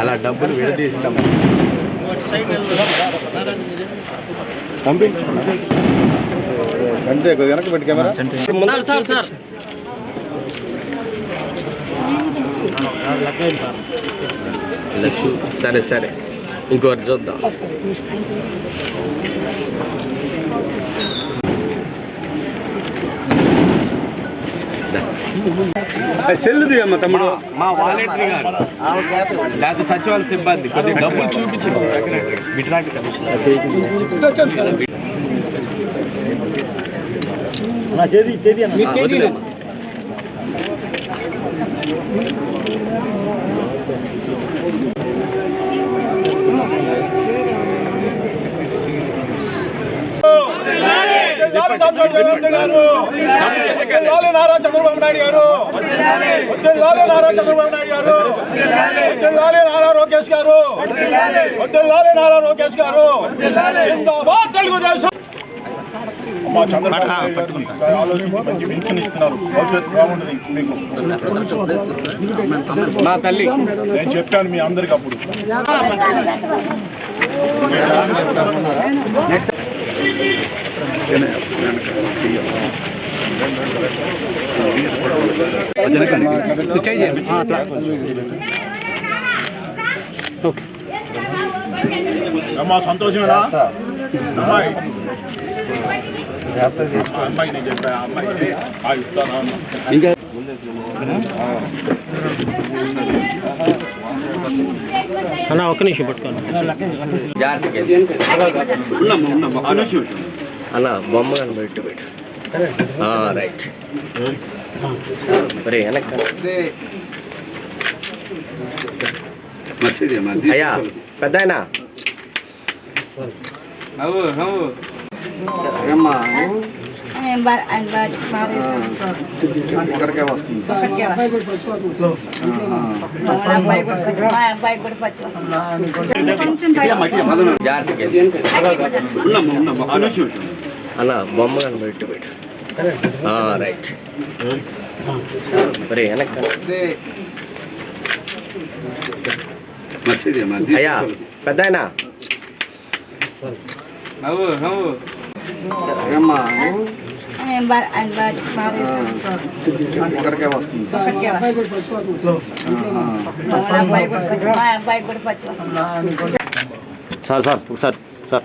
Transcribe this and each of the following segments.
అలా డబ్బులు విడదీస్తాం. పంపి అంటే వెనక్కి పెట్టి కెమెరా. సరే సరే. ఇంకోటి చూద్దాం. సెల్లుది అమ్మ తమ్ముడు. మా వాలంటరీ గారు. లేకపోతే సచివాలయ సిబ్బంది కొద్దిగా డబ్బులు చూపించండి. వదిలేమ్మా. లాలే నారా చంద్రబాబు నాయుడు గారు. లాలే నారా చంద్రబాబు నాయుడు గారు. లాలే నారా లోకేష్ గారు. లాలే నారా లోకేష్ గారు. జిందాబాద్ తెలుగుదేశం. మా చంద్రబాబు నాయుడు గారు మీకు ఆలోచించి మంచి పెన్షన్ ఇస్తున్నారు. భవిష్యత్తు బాగుంటుంది మీకు. మా తల్లి. నేను చెప్పాను మీ అందరికి అప్పుడు. అమ్మా సంతోషమేనా అమ్మాయి అమ్మాయి నేను చెప్పా ఆ ఇస్తాను అన్న. అన్న ఒక్క నిమిషం. పట్టుకోండి అన్న బొమ్మ కనబెట్టు పెట్టు ఆ, రైట్ మరి వెనక అయ్యా పెద్ద ఆయన ఒకరికే వస్తుంది. అన్న బొమ్మ కనబెట్టు పెట్టు రైట్. మరి వెనక అయ్యా పెద్ద ఆయన ఒకరికే వస్తుంది. Sir sir sir sir.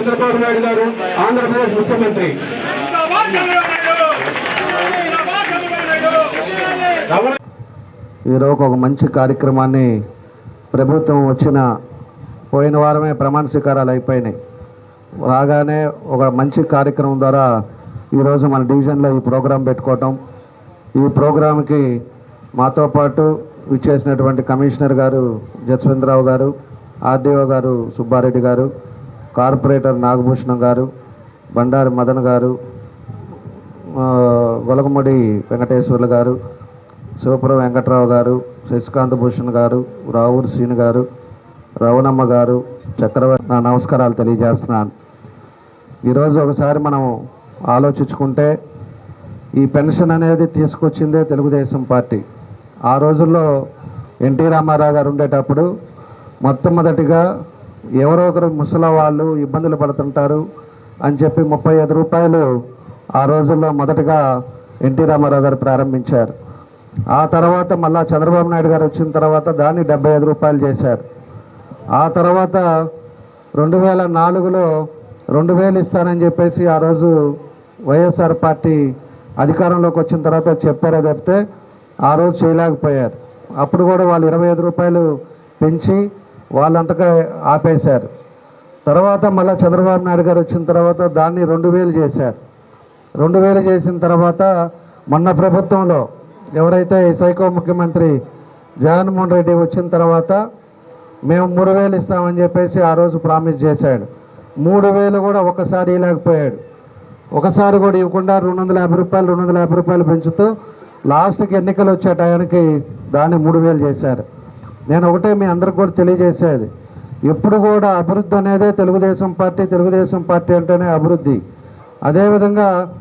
Chandrababu Naidu garu Andhra Pradesh ముఖ్యమంత్రి. ఈరోజు ఒక మంచి కార్యక్రమాన్ని ప్రభుత్వం వచ్చిన పోయిన వారమే ప్రమాణ స్వీకారాలు అయిపోయినాయి. రాగానే ఒక మంచి కార్యక్రమం ద్వారా ఈరోజు మన డివిజన్లో ఈ ప్రోగ్రాం పెట్టుకోవటం. ఈ ప్రోగ్రాంకి మాతో పాటు విచ్చేసినటువంటి కమిషనర్ గారు జస్వంతరావు గారు ఆర్డీఓ గారు సుబ్బారెడ్డి గారు కార్పొరేటర్ నాగభూషణం గారు బండారి మదన్ గారు గొలగముడి వెంకటేశ్వర్లు గారు శివపురం వెంకట్రావు గారు శశికాంత్ భూషణ్ గారు రావూరు శ్రీను గారు రవణమ్మ గారు చక్రవర్తి నా నమస్కారాలు తెలియజేస్తున్నాను. ఈరోజు ఒకసారి మనం ఆలోచించుకుంటే ఈ పెన్షన్ అనేది తీసుకొచ్చిందే తెలుగుదేశం పార్టీ. ఆ రోజుల్లో ఎన్టీ రామారావు గారు ఉండేటప్పుడు మొట్టమొదటిగా ఎవరో ఒకరు ముసలి వాళ్ళు ఇబ్బందులు పడుతుంటారు అని చెప్పి ముప్పై ఐదు రూపాయలు ఆ రోజుల్లో మొదటగా ఎన్టీ రామారావు గారు ప్రారంభించారు. ఆ తర్వాత మళ్ళా చంద్రబాబు నాయుడు గారు వచ్చిన తర్వాత దాన్ని డెబ్బై ఐదు రూపాయలు చేశారు. ఆ తర్వాత రెండు వేల నాలుగులో రెండు వేలు ఇస్తానని చెప్పేసి ఆ రోజు వైఎస్ఆర్ పార్టీ అధికారంలోకి వచ్చిన తర్వాత చెప్పారే తప్పితే ఆ రోజు చేయలేకపోయారు. అప్పుడు కూడా వాళ్ళు ఇరవై ఐదు రూపాయలు పెంచి వాళ్ళంతగా ఆపేశారు. తర్వాత మళ్ళీ చంద్రబాబు నాయుడు గారు వచ్చిన తర్వాత దాన్ని రెండు వేలు చేశారు. రెండు వేలు చేసిన తర్వాత మొన్న ప్రభుత్వంలో ఎవరైతే ఈ సైకో ముఖ్యమంత్రి జగన్మోహన్ రెడ్డి వచ్చిన తర్వాత మేము మూడు వేలు ఇస్తామని చెప్పేసి ఆ రోజు ప్రామిస్ చేశాడు. మూడు వేలు కూడా ఒకసారి ఇవ్వలేకపోయాడు. ఒకసారి కూడా ఇవ్వకుండా రెండు వందల యాభై రూపాయలు రెండు వందల యాభై రూపాయలు పెంచుతూ లాస్ట్కి ఎన్నికలు వచ్చే టయానికి దాన్ని మూడు వేలు చేశారు. నేను ఒకటే మీ అందరికి కూడా తెలియజేసేది. ఎప్పుడు కూడా అభివృద్ధి అనేదే తెలుగుదేశం పార్టీ తెలుగుదేశం పార్టీ అంటేనే అభివృద్ధి. అదేవిధంగా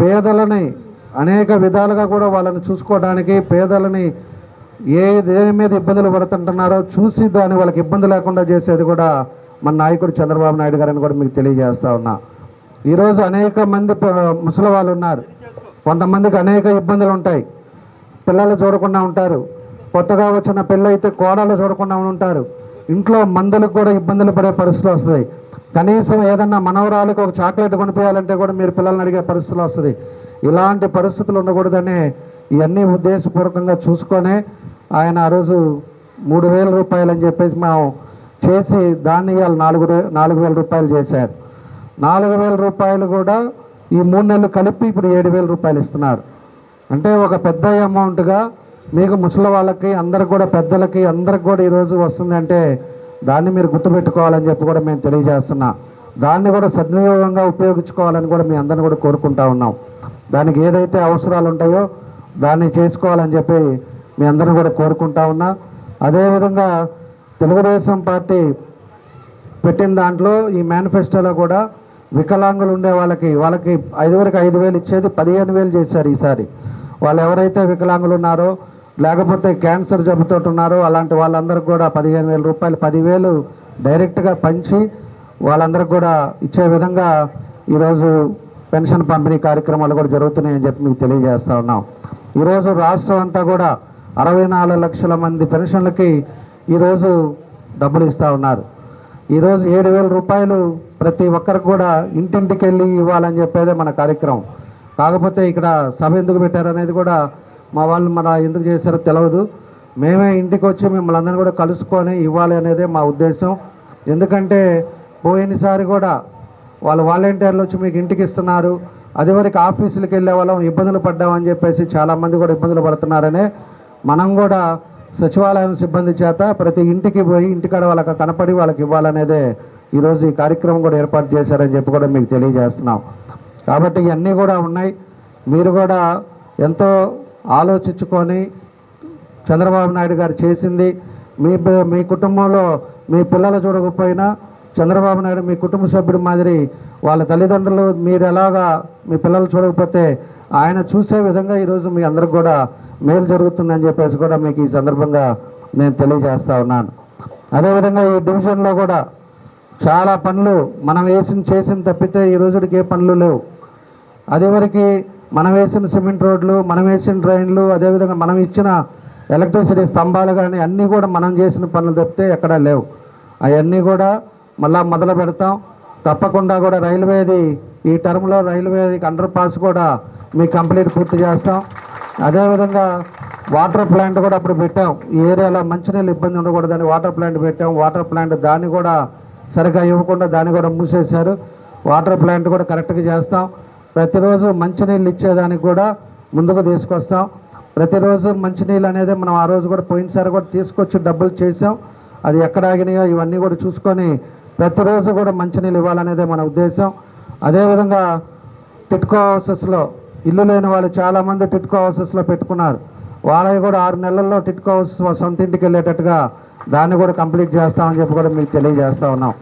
పేదలని అనేక విధాలుగా కూడా వాళ్ళని చూసుకోవడానికి పేదలని ఏ దేని మీద ఇబ్బందులు పడుతుంటున్నారో చూసి దాన్ని వాళ్ళకి ఇబ్బంది లేకుండా చేసేది కూడా మన నాయకుడు చంద్రబాబు నాయుడు గారని కూడా మీకు తెలియజేస్తా ఉన్నా. ఈరోజు అనేక మంది ప- ముసలి వాళ్ళు ఉన్నారు. కొంతమందికి అనేక ఇబ్బందులు ఉంటాయి. పిల్లలు చూడకుండా ఉంటారు. కొత్తగా వచ్చిన పిల్లయితే కోడలు చూడకుండా ఉంటారు. ఇంట్లో మందులకు కూడా ఇబ్బందులు పడే పరిస్థితులు వస్తాయి కనీసం ఏదన్నా మనవరాలకు ఒక చాక్లెట్ కొనిపోయాలంటే కూడా మీరు పిల్లల్ని అడిగే పరిస్థితులు వస్తుంది. ఇలాంటి పరిస్థితులు ఉండకూడదని ఇవన్నీ ఉద్దేశపూర్వకంగా చూసుకొని ఆయన ఆ రోజు మూడు వేల రూపాయలు అని చెప్పేసి మేము చేసి దాన్ని ఇవాళ నాలుగు నాలుగు వేల రూపాయలు చేశారు. నాలుగు వేల రూపాయలు కూడా ఈ మూడు నెలలు కలిపి ఇప్పుడు ఏడు వేల రూపాయలు ఇస్తున్నారు. అంటే ఒక పెద్ద అమౌంట్గా మీకు ముసలి వాళ్ళకి అందరికి కూడా పెద్దలకి అందరికి కూడా ఈరోజు వస్తుందంటే దాన్ని మీరు గుర్తుపెట్టుకోవాలని చెప్పి కూడా మేము తెలియజేస్తున్నా. దాన్ని కూడా సద్వినియోగంగా ఉపయోగించుకోవాలని కూడా మీ అందరిని కూడా కోరుకుంటా ఉన్నాం. దానికి ఏదైతే అవసరాలు ఉంటాయో దాన్ని చేసుకోవాలని చెప్పి మీ అందరిని కూడా కోరుకుంటా ఉన్నా. అదేవిధంగా తెలుగుదేశం పార్టీ పెట్టిన దాంట్లో ఈ మేనిఫెస్టోలో కూడా వికలాంగులు ఉండే వాళ్ళకి వాళ్ళకి ఐదు వరకు ఐదు వేలు ఇచ్చేది పదిహేను వేలు చేశారు ఈసారి. వాళ్ళు ఎవరైతే వికలాంగులు ఉన్నారో లేకపోతే క్యాన్సర్ జబ్బుతో అలాంటి వాళ్ళందరికీ కూడా పదిహేను వేల రూపాయలు పదివేలు డైరెక్ట్గా పంచి వాళ్ళందరికీ కూడా ఇచ్చే విధంగా ఈరోజు పెన్షన్ పంపిణీ కార్యక్రమాలు కూడా జరుగుతున్నాయని చెప్పి మీకు తెలియజేస్తా ఉన్నాం. ఈరోజు రాష్ట్రం అంతా కూడా అరవై నాలుగు లక్షల మంది పెన్షన్లకి ఈరోజు డబ్బులు ఇస్తూ ఉన్నారు. ఈరోజు ఏడు వేల రూపాయలు ప్రతి ఒక్కరికి కూడా ఇంటింటికి వెళ్ళి ఇవ్వాలని చెప్పేదే మన కార్యక్రమం. కాకపోతే ఇక్కడ సభ ఎందుకు పెట్టారనేది కూడా మా వాళ్ళు మన ఎందుకు చేశారో తెలియదు మేమే ఇంటికి వచ్చి మిమ్మల్ని అందరినీ కూడా కలుసుకొని ఇవ్వాలి అనేదే మా ఉద్దేశం. ఎందుకంటే పోయినసారి కూడా వాళ్ళు వాలంటీర్లు వచ్చి మీకు ఇంటికి ఇస్తున్నారు. అదివరకు ఆఫీసులకు వెళ్ళే వాళ్ళం ఇబ్బందులు పడ్డామని చెప్పేసి చాలామంది కూడా ఇబ్బందులు పడుతున్నారనే మనం కూడా సచివాలయం సిబ్బంది చేత ప్రతి ఇంటికి పోయి ఇంటికాడ వాళ్ళకి కనపడి వాళ్ళకి ఇవ్వాలనేదే ఈరోజు ఈ కార్యక్రమం కూడా ఏర్పాటు చేశారని చెప్పి కూడా మీకు తెలియజేస్తున్నాం. కాబట్టి ఇవన్నీ కూడా ఉన్నాయి. మీరు కూడా ఎంతో ఆలోచించుకొని చంద్రబాబు నాయుడు గారు చేసింది. మీ పి- మీ కుటుంబంలో మీ పిల్లలు చూడకపోయినా చంద్రబాబు నాయుడు మీ కుటుంబ సభ్యుడి మాదిరి వాళ్ళ తల్లిదండ్రులు మీరు ఎలాగా మీ పిల్లలు చూడకపోతే ఆయన చూసే విధంగా ఈరోజు మీ అందరికి కూడా మేలు జరుగుతుందని చెప్పేసి కూడా మీకు ఈ సందర్భంగా నేను తెలియజేస్తా ఉన్నాను. అదేవిధంగా ఈ డివిజన్లో కూడా చాలా పనులు మనం వేసిన చేసిన తప్పితే ఈ రోజుకి ఏ పనులు లేవు. అదే వరకు మనం వేసిన సిమెంట్ రోడ్లు మనం వేసిన డ్రైన్లు అదేవిధంగా మనం ఇచ్చిన ఎలక్ట్రిసిటీ స్తంభాలు కానీ అన్నీ కూడా మనం చేసిన పనులు తప్పితే ఎక్కడా లేవు. అవన్నీ కూడా మళ్ళా మొదలు పెడతాం. తప్పకుండా కూడా రైల్వేది ఈ టర్మ్లో రైల్వేది అండర్ పాస్ కూడా మీకు కంప్లీట్ పూర్తి చేస్తాం. అదేవిధంగా వాటర్ ప్లాంట్ కూడా అప్పుడు పెట్టాం. ఈ ఏరియాలో మంచినీళ్ళు ఇబ్బంది ఉండకూడదని వాటర్ ప్లాంట్ పెట్టాం. వాటర్ ప్లాంట్ దాన్ని కూడా సరిగా ఇవ్వకుండా దాన్ని కూడా మూసేశారు. వాటర్ ప్లాంట్ కూడా కరెక్ట్గా చేస్తాం. ప్రతిరోజు మంచినీళ్ళు ఇచ్చేదానికి కూడా ముందుకు తీసుకొస్తాం. ప్రతిరోజు మంచినీళ్ళు అనేది మనం ఆ రోజు కూడా పోయినసారి కూడా తీసుకొచ్చి డబ్బులు చేసాం. అది ఎక్కడ ఆగినాయో ఇవన్నీ కూడా చూసుకొని ప్రతిరోజు కూడా మంచినీళ్ళు ఇవ్వాలనేదే మన ఉద్దేశం. అదేవిధంగా టిట్కో హౌసెస్లో ఇల్లు లేని వాళ్ళు చాలామంది టిట్కో హౌసెస్లో పెట్టుకున్నారు. వాళ్ళవి కూడా ఆరు నెలల్లో టిట్కో హౌస్ సొంత ఇంటికి వెళ్ళేటట్టుగా దాన్ని కూడా కంప్లీట్ చేస్తామని చెప్పి కూడా మీకు తెలియజేస్తా ఉన్నాం.